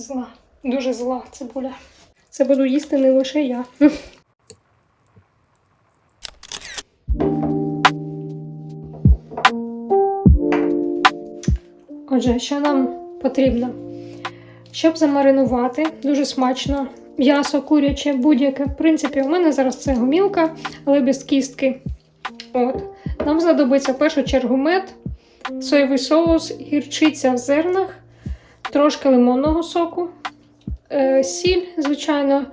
Зла. Дуже зла цибуля. Це буду їсти не лише я. Отже, що нам потрібно? Щоб замаринувати, дуже смачно. М'ясо, куряче, будь-яке. В принципі, у мене зараз це гумілка, але без кістки. От. Нам знадобиться в першу чергу мед, соєвий соус, гірчиця в зернах, трошки лимонного соку, е, сіль, звичайно,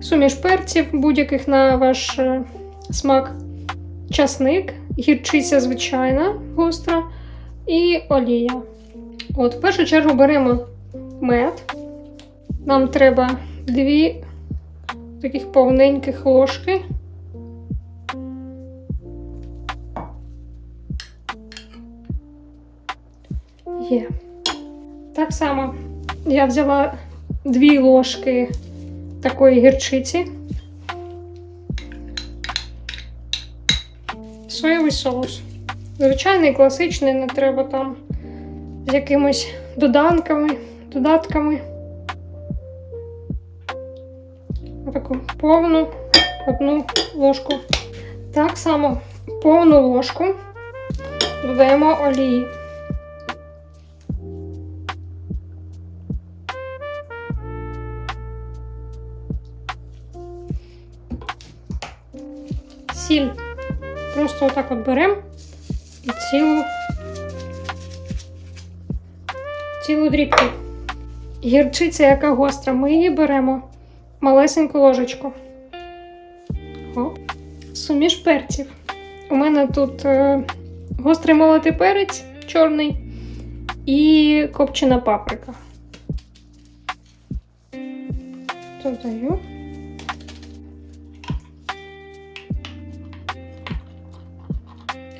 суміш перців, будь-яких на ваш е, смак, часник, гірчиця звичайна, гостра і олія. От, в першу чергу беремо мед. Нам треба дві таких повненьких ложки. Є. Так само я взяла дві ложки такої гірчиці. Соєвий соус. Звичайний, класичний, не треба там з якимись доданками, додатками. Таку повну одну ложку. Так само повну ложку додаємо олії. Сіль. Просто отак от беремо і цілу цілу дрібку. Гірчиця, яка гостра, ми її беремо малесеньку ложечку. О. Суміш перців. У мене тут е, гострий молотий перець чорний і копчена паприка. Додаю.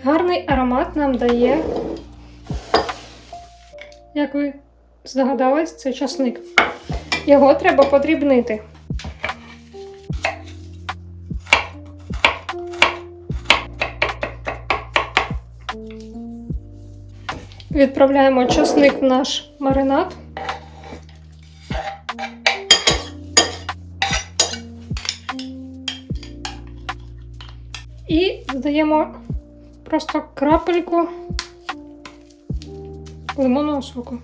Гарний аромат нам дає, як ви здогадались, це часник. Його треба подрібнити. Відправляємо часник в наш маринад. І додаємо просто крапельку лимонного соку.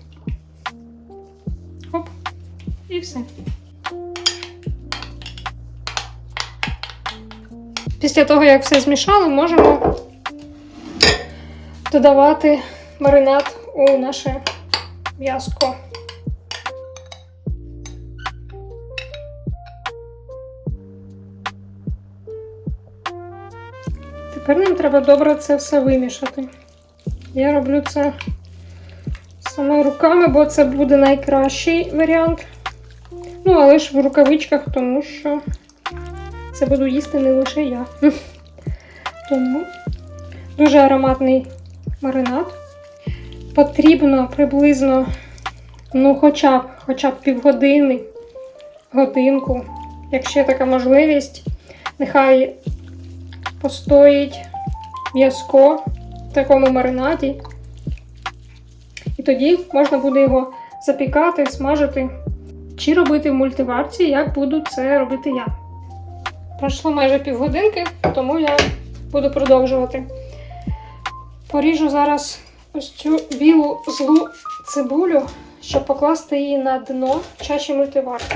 Хоп, і все. Після того, як все змішали, можемо додавати маринад у наше м'яско. Тепер нам треба добре це все вимішати. Я роблю це саме руками, бо це буде найкращий варіант. Ну, але ж в рукавичках, тому що це буду їсти не лише я. Тому дуже ароматний маринад. Потрібно приблизно, ну, хоча б, хоча б півгодини, годинку, якщо є така можливість, нехай постоїть м'язко в такому маринаді. І тоді можна буде його запікати, смажити чи робити в мультиварці, як буду це робити я. Пройшло майже півгодинки, тому я буду продовжувати. Поріжу зараз ось цю білу злу цибулю, щоб покласти її на дно чаші мультиварки.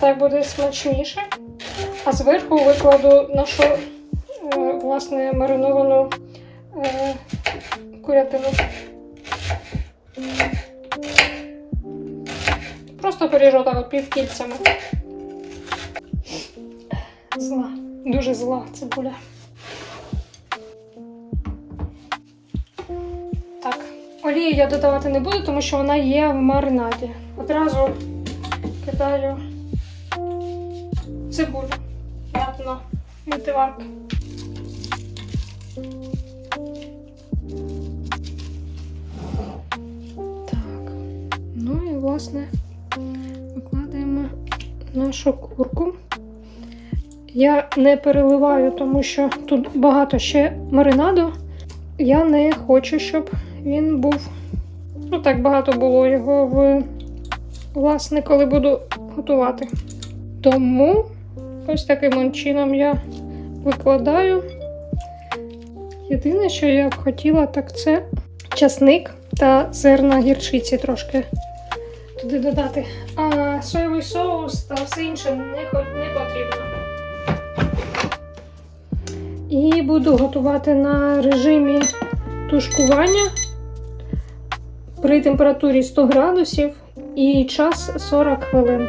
Так буде смачніше. А зверху викладу нашу власне мариновану е, курятину. Просто поріжу так от півкільцями. Зла. Дуже зла цибуля. Так, олії я додавати не буду, тому що вона є в маринаді. Одразу кидаю цибулю дно. Так, ну і власне викладаємо нашу курку. Я не переливаю, тому що тут багато ще маринаду. Я не хочу, щоб він був. Ну, так багато було його в власне, коли буду готувати. Тому ось таким чином я викладаю. Єдине, що я б хотіла, так це часник та зерна гірчиці трошки туди додати. А соєвий соус та все інше не, не потрібно. І буду готувати на режимі тушкування при температурі 100 градусів і час 40 хвилин.